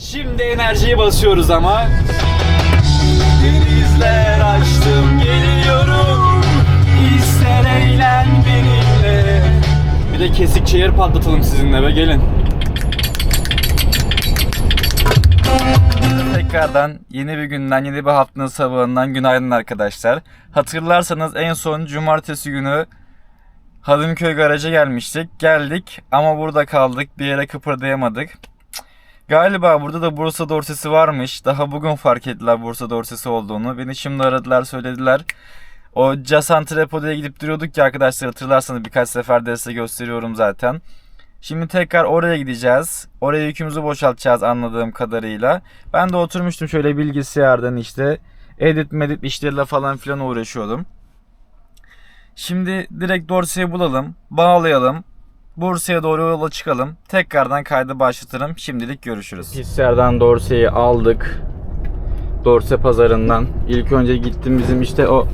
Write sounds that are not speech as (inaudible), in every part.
Şimdi enerjiyi basıyoruz ama. Denizler açtım geliyorum. İster eğlen benimle. Bir de kesik çayır patlatalım sizinle be gelin. Tekrardan yeni bir günden, yeni bir haftanın sabahından günaydın arkadaşlar. Hatırlarsanız en son cumartesi günü Hadımköy garaja gelmiştik. Geldik ama burada kaldık. Bir yere kıpırdayamadık. Galiba burada da Bursa dorsesi varmış. Daha bugün fark ettiler Bursa dorsesi olduğunu. Beni şimdi aradılar söylediler. O Casan Trepode'ye gidip duruyorduk ya arkadaşlar hatırlarsanız birkaç sefer de size gösteriyorum zaten. Şimdi tekrar oraya gideceğiz. Oraya yükümüzü boşaltacağız anladığım kadarıyla. Ben de oturmuştum şöyle bilgisayardan işte edit medit işleriyle falan filan uğraşıyordum. Şimdi direkt Dorsey'i bulalım, bağlayalım. Bursa'ya doğru yola çıkalım. Tekrardan kaydı başlatırım. Şimdilik görüşürüz. Hislerden Dorsey'i aldık. Dorse pazarından. İlk önce gittim bizim işte o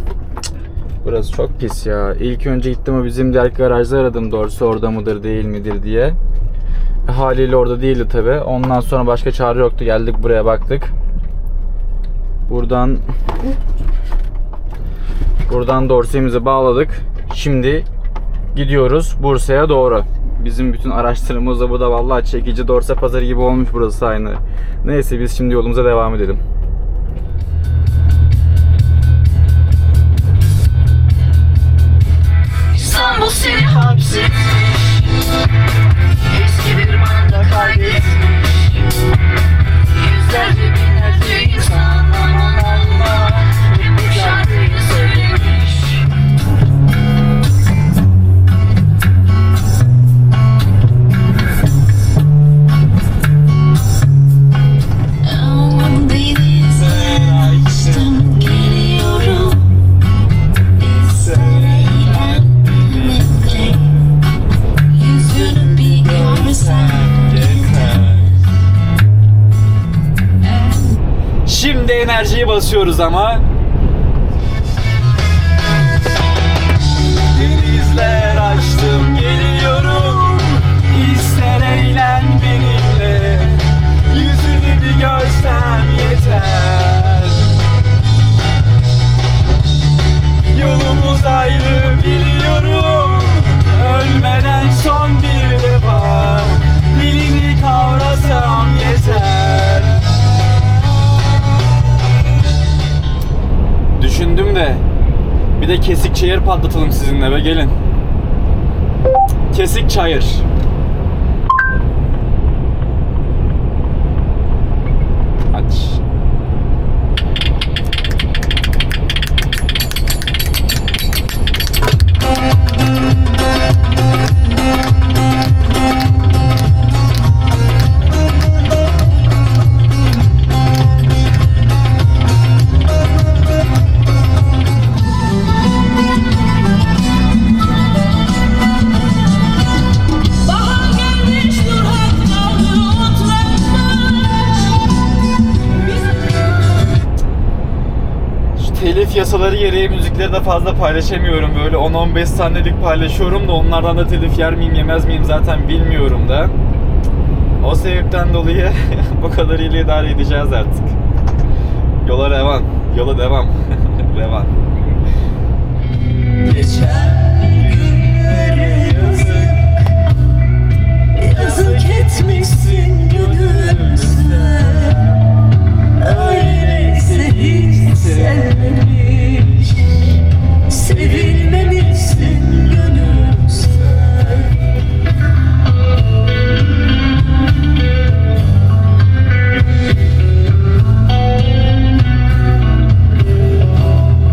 Burası çok pis ya. İlk önce gittim o bizim diğer garajda aradım Dorse orada mıdır değil midir diye. Haliyle orada değildi tabi. Ondan sonra başka çare yoktu. Geldik buraya baktık. Buradan Buradan Dorsey'imizi bağladık. Şimdi gidiyoruz Bursa'ya doğru. Bizim bütün araştırmamız da burada vallahi çekici Dorse pazarı gibi olmuş burası aynı. Neyse biz şimdi yolumuza devam edelim. Enerjiyi basıyoruz ama. Denizler açtım geliyorum. İster eğlen benimle. Yüzünü bir görsem yeter. Yolumuz ayrı de bir de kesik çayır patlatalım sizinle be gelin. Kesik çayır. Yasaları gereği müzikleri de fazla paylaşamıyorum. Böyle 10-15 saniyelik paylaşıyorum da onlardan da telif yer miyim yemez miyim zaten bilmiyorum da. O sebepten dolayı (laughs) bu kadarıyla idare edeceğiz artık. Yola revan. Yola devam. (laughs) revan. Yazık etmişsin gönlümüze Öyleyse hiç sevmemiş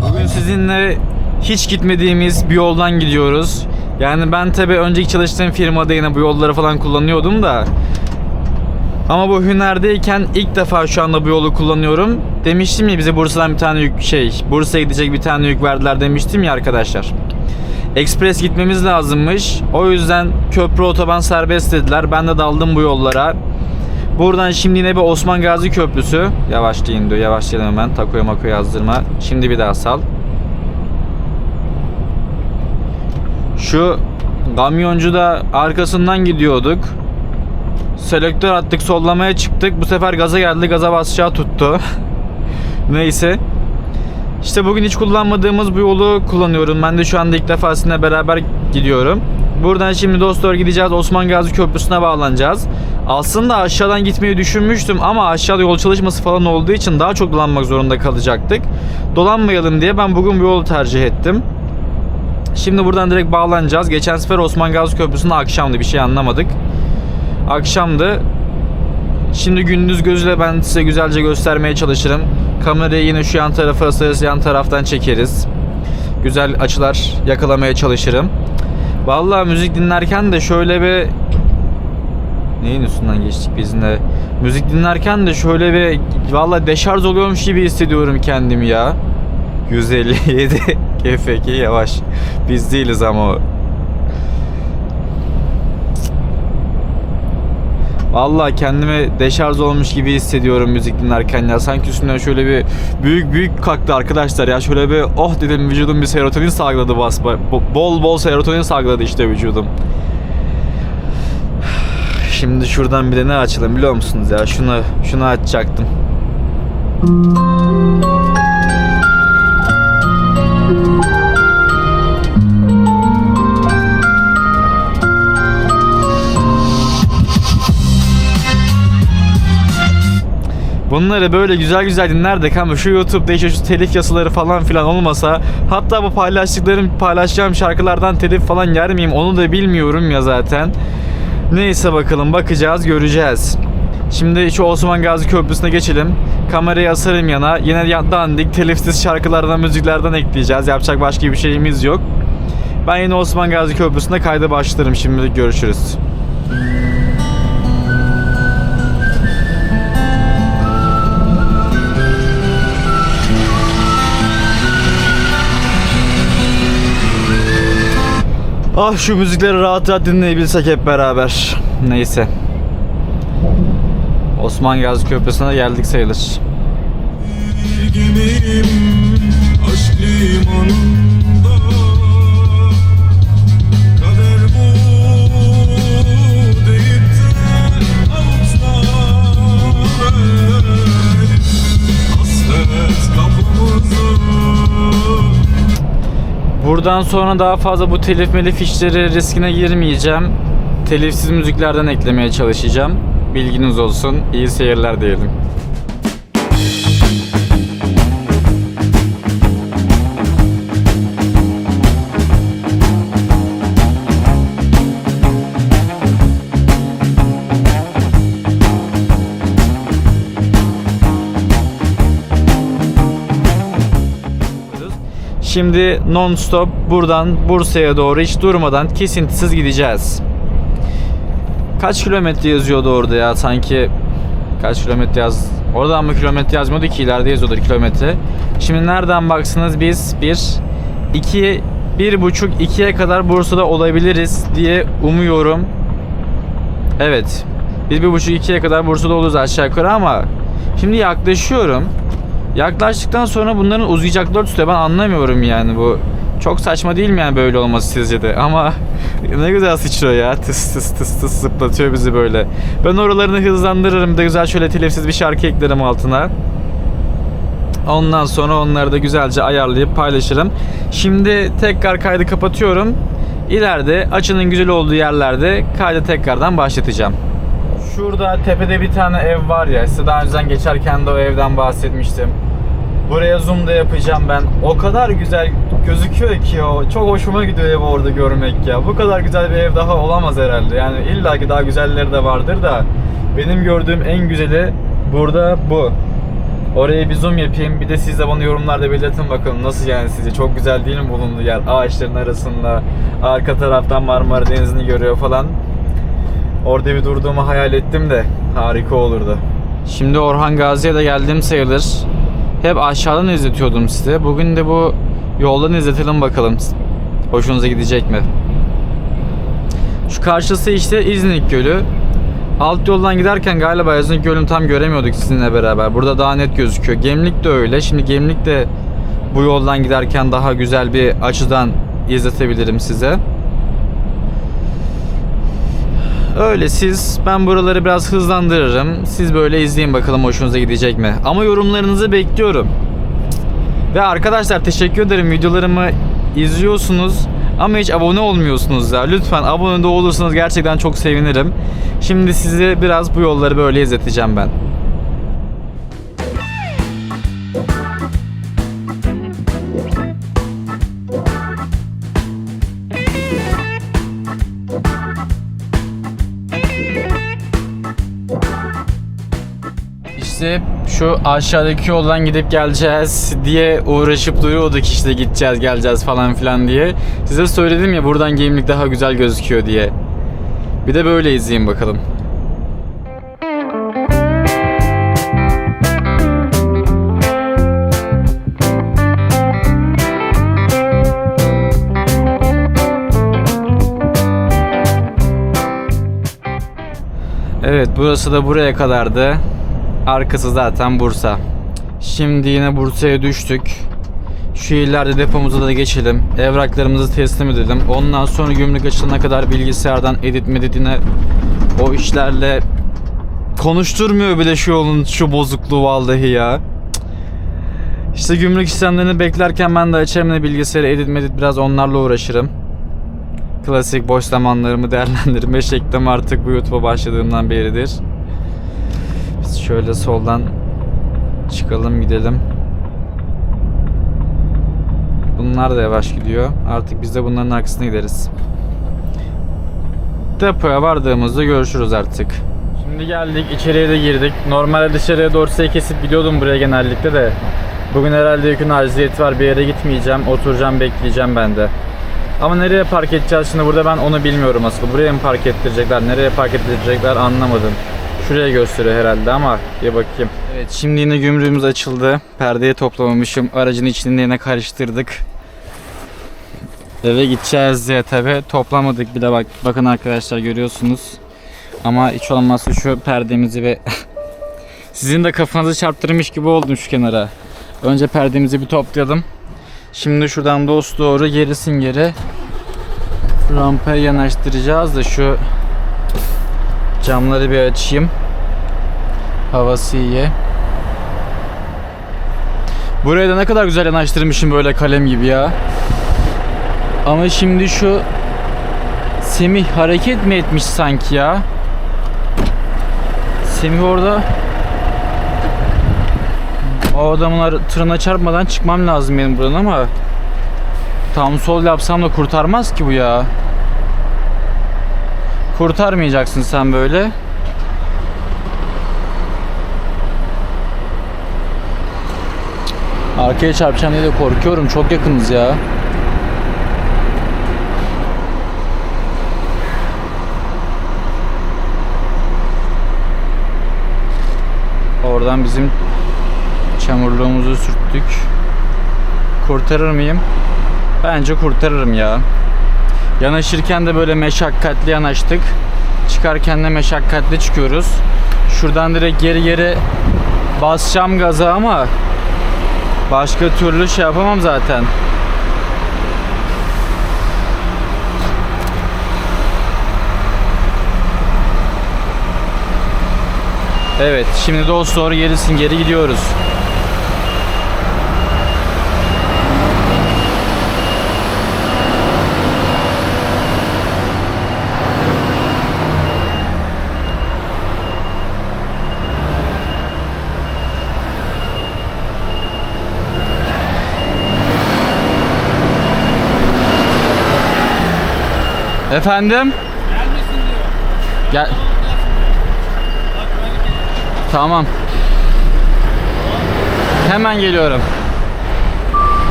Bugün sizinle hiç gitmediğimiz bir yoldan gidiyoruz. Yani ben tabi önceki çalıştığım firmada yine bu yolları falan kullanıyordum da. Ama bu Hüner'deyken ilk defa şu anda bu yolu kullanıyorum. Demiştim ya bize Bursa'dan bir tane yük şey, Bursa'ya gidecek bir tane yük verdiler demiştim ya arkadaşlar. Ekspres gitmemiz lazımmış. O yüzden köprü otoban serbest dediler. Ben de daldım bu yollara. Buradan şimdi yine bir Osman Gazi Köprüsü. Yavaşlayın diyor. Yavaşlayalım hemen. Takoya makoya yazdırma. Şimdi bir daha sal. Şu kamyoncu da arkasından gidiyorduk. Selektör attık sollamaya çıktık. Bu sefer gaza geldi. Gaza basacağı tuttu. (laughs) Neyse. İşte bugün hiç kullanmadığımız bu yolu kullanıyorum. Ben de şu anda ilk defa sizinle beraber gidiyorum. Buradan şimdi Dostor gideceğiz. Osman Gazi Köprüsü'ne bağlanacağız. Aslında aşağıdan gitmeyi düşünmüştüm ama aşağıda yol çalışması falan olduğu için daha çok dolanmak zorunda kalacaktık. Dolanmayalım diye ben bugün bu yolu tercih ettim. Şimdi buradan direkt bağlanacağız. Geçen sefer Osman Gazi Köprüsü'nde akşamdı. Bir şey anlamadık. Akşamdı. Şimdi gündüz gözüyle ben size güzelce göstermeye çalışırım. Kamerayı yine şu yan tarafa asarız, yan taraftan çekeriz. Güzel açılar yakalamaya çalışırım. Vallahi müzik dinlerken de şöyle bir neyin üstünden geçtik biz de. Müzik dinlerken de şöyle bir vallahi deşarj oluyormuş gibi hissediyorum kendimi ya. 157 GFK (laughs) yavaş. Biz değiliz ama. Vallahi kendimi deşarj olmuş gibi hissediyorum müzik dinlerken ya. Sanki üstümden şöyle bir büyük büyük kalktı arkadaşlar ya. Şöyle bir oh dedim vücudum bir serotonin salgıladı. Bo- Bol bol serotonin salgıladı işte vücudum. (sighs) Şimdi şuradan bir de ne açalım biliyor musunuz ya? Şunu şunu açacaktım. Bunları böyle güzel güzel dinlerdik ama şu YouTube'da işte şu telif yasaları falan filan olmasa hatta bu paylaştıklarım paylaşacağım şarkılardan telif falan yer miyim onu da bilmiyorum ya zaten. Neyse bakalım bakacağız göreceğiz. Şimdi şu Osman Gazi Köprüsü'ne geçelim. Kamerayı asarım yana. Yine dandik telifsiz şarkılardan müziklerden ekleyeceğiz. Yapacak başka bir şeyimiz yok. Ben yine Osman Gazi Köprüsü'nde kayda başlarım. Şimdilik görüşürüz. Ah şu müzikleri rahat rahat dinleyebilsek hep beraber. Neyse. Osman Gazi Köprüsü'ne geldik sayılır. Buradan sonra daha fazla bu telif melif işleri riskine girmeyeceğim. Telifsiz müziklerden eklemeye çalışacağım. Bilginiz olsun. İyi seyirler diyelim. Şimdi non stop buradan Bursa'ya doğru hiç durmadan kesintisiz gideceğiz. Kaç kilometre yazıyordu orada ya sanki kaç kilometre yaz oradan mı kilometre yazmıyordu ki ileride yazıyordur kilometre. Şimdi nereden baksanız biz bir iki bir buçuk ikiye kadar Bursa'da olabiliriz diye umuyorum. Evet. Biz bir buçuk ikiye kadar Bursa'da oluruz aşağı yukarı ama şimdi yaklaşıyorum. Yaklaştıktan sonra bunların uzayacakları tutuyor. Ben anlamıyorum yani bu. Çok saçma değil mi yani böyle olması sizce de? Ama (laughs) ne güzel sıçrıyor ya. Tıs tıs tıs tıs zıplatıyor bizi böyle. Ben oralarını hızlandırırım da güzel şöyle telifsiz bir şarkı eklerim altına. Ondan sonra onları da güzelce ayarlayıp paylaşırım. Şimdi tekrar kaydı kapatıyorum. İleride açının güzel olduğu yerlerde kaydı tekrardan başlatacağım. Şurada tepede bir tane ev var ya. Size daha önceden geçerken de o evden bahsetmiştim. Buraya zoom da yapacağım ben. O kadar güzel gözüküyor ki o. Çok hoşuma gidiyor evi orada görmek ya. Bu kadar güzel bir ev daha olamaz herhalde. Yani illaki daha güzelleri de vardır da. Benim gördüğüm en güzeli burada bu. Oraya bir zoom yapayım. Bir de siz de bana yorumlarda belirtin bakalım nasıl yani sizce. Çok güzel değil mi bulunduğu yer? Ağaçların arasında. Arka taraftan Marmara Denizi'ni görüyor falan. Orada bir durduğumu hayal ettim de harika olurdu. Şimdi Orhan Gazi'ye de geldim sayılır. Hep aşağıdan izletiyordum size. Bugün de bu yoldan izletelim bakalım. Hoşunuza gidecek mi? Şu karşısı işte İznik Gölü. Alt yoldan giderken galiba İznik Gölü'nü tam göremiyorduk sizinle beraber. Burada daha net gözüküyor. Gemlik de öyle. Şimdi Gemlik de bu yoldan giderken daha güzel bir açıdan izletebilirim size. Öyle siz ben buraları biraz hızlandırırım. Siz böyle izleyin bakalım hoşunuza gidecek mi? Ama yorumlarınızı bekliyorum. Ve arkadaşlar teşekkür ederim videolarımı izliyorsunuz ama hiç abone olmuyorsunuz ya. Lütfen abone de olursanız gerçekten çok sevinirim. Şimdi size biraz bu yolları böyle izleteceğim ben. İşte şu aşağıdaki yoldan gidip geleceğiz diye uğraşıp duruyorduk işte gideceğiz geleceğiz falan filan diye. Size söyledim ya buradan gemlik daha güzel gözüküyor diye. Bir de böyle izleyin bakalım. Evet burası da buraya kadardı. Arkası zaten Bursa. Şimdi yine Bursa'ya düştük. Şu ileride depomuza da geçelim. Evraklarımızı teslim edelim. Ondan sonra gümrük açılana kadar bilgisayardan edit meditine o işlerle konuşturmuyor bile şu yolun şu bozukluğu vallahi ya. İşte gümrük işlemlerini beklerken ben de açarım bilgisayarı edit medit biraz onlarla uğraşırım. Klasik boş zamanlarımı değerlendirme (laughs) şeklim artık bu YouTube'a başladığımdan beridir. Şöyle soldan çıkalım gidelim. Bunlar da yavaş gidiyor. Artık biz de bunların arkasına gideriz. Depoya vardığımızda görüşürüz artık. Şimdi geldik içeriye de girdik. Normalde dışarıya doğru kesip gidiyordum buraya genellikle de. Bugün herhalde yükün aciliyeti var bir yere gitmeyeceğim. Oturacağım bekleyeceğim ben de. Ama nereye park edeceğiz şimdi burada ben onu bilmiyorum aslında. Buraya mı park ettirecekler, nereye park ettirecekler anlamadım. Şuraya gösteriyor herhalde ama bir bakayım. Evet şimdi yine gümrüğümüz açıldı. Perdeyi toplamamışım. Aracın içini yine karıştırdık. Eve gideceğiz diye tabi toplamadık bile bak bakın arkadaşlar görüyorsunuz. Ama hiç olmazsa şu perdemizi ve (laughs) sizin de kafanızı çarptırmış gibi oldum şu kenara. Önce perdemizi bir toplayalım. Şimdi şuradan dost doğru gerisin geri rampaya yanaştıracağız da şu camları bir açayım. Havası iyi. Buraya da ne kadar güzel yanaştırmışım böyle kalem gibi ya. Ama şimdi şu Semih hareket mi etmiş sanki ya? Semih orada o adamlar tırına çarpmadan çıkmam lazım benim buradan ama tam sol yapsam da kurtarmaz ki bu ya. Kurtarmayacaksın sen böyle. Arkaya çarpacağım diye de korkuyorum. Çok yakınız ya. Oradan bizim çamurluğumuzu sürttük. Kurtarır mıyım? Bence kurtarırım ya. Yanaşırken de böyle meşakkatli yanaştık. Çıkarken de meşakkatli çıkıyoruz. Şuradan direkt geri geri basacağım gaza ama başka türlü şey yapamam zaten. Evet, şimdi dost doğru gerisin geri gidiyoruz. Efendim? Gel. Tamam. Hemen geliyorum.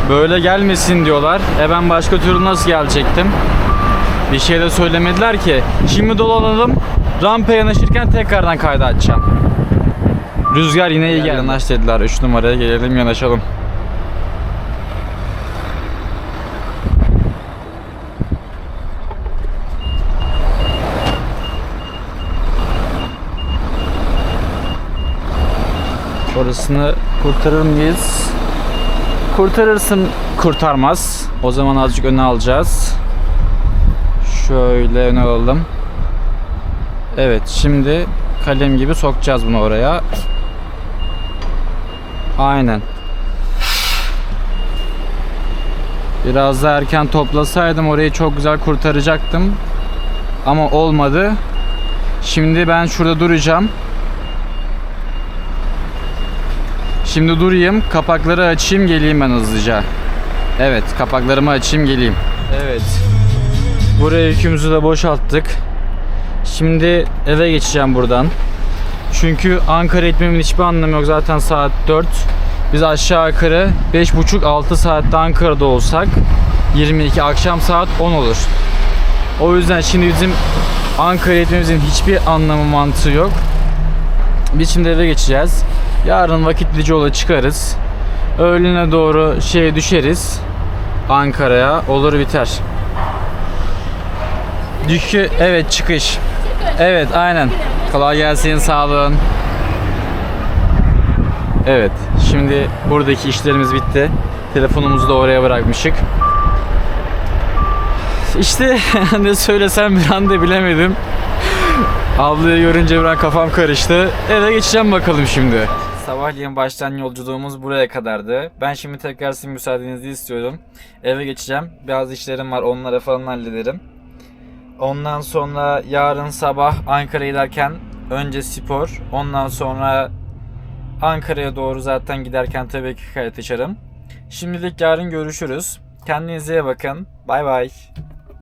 Böyle gelmesin diyorlar. E ben başka türlü nasıl gelecektim? Bir şey de söylemediler ki. Şimdi dolanalım. Rampaya yanaşırken tekrardan kaydı açacağım. Rüzgar yine iyi geldi. Yanaş dediler. 3 numaraya gelelim yanaşalım. Orasını kurtarır mıyız? Kurtarırsın, kurtarmaz. O zaman azıcık öne alacağız. Şöyle öne alalım. Evet şimdi kalem gibi sokacağız bunu oraya. Aynen. Biraz daha erken toplasaydım orayı çok güzel kurtaracaktım. Ama olmadı. Şimdi ben şurada duracağım. Şimdi durayım, kapakları açayım, geleyim ben hızlıca. Evet, kapaklarımı açayım, geleyim. Evet. Buraya yükümüzü de boşalttık. Şimdi eve geçeceğim buradan. Çünkü Ankara etmemin hiçbir anlamı yok. Zaten saat 4. Biz aşağı yukarı 5,5-6 saatte Ankara'da olsak 22 akşam saat 10 olur. O yüzden şimdi bizim Ankara etmemizin hiçbir anlamı mantığı yok. Biz şimdi eve geçeceğiz. Yarın vakitlice yola çıkarız. Öğlene doğru şeye düşeriz. Ankara'ya olur biter. Dükü evet çıkış. Evet aynen. Kolay gelsin sağ. Evet şimdi buradaki işlerimiz bitti. Telefonumuzu da oraya bırakmışık. İşte (laughs) ne söylesem bir anda bilemedim. Ablayı görünce bir an kafam karıştı. Eve geçeceğim bakalım şimdi. Sabahleyin başlayan yolculuğumuz buraya kadardı. Ben şimdi tekrar sizin müsaadenizi istiyorum. Eve geçeceğim. Biraz işlerim var onları falan hallederim. Ondan sonra yarın sabah Ankara'ya giderken önce spor. Ondan sonra Ankara'ya doğru zaten giderken tabii ki kayıt açarım. Şimdilik yarın görüşürüz. Kendinize iyi bakın. Bay bay.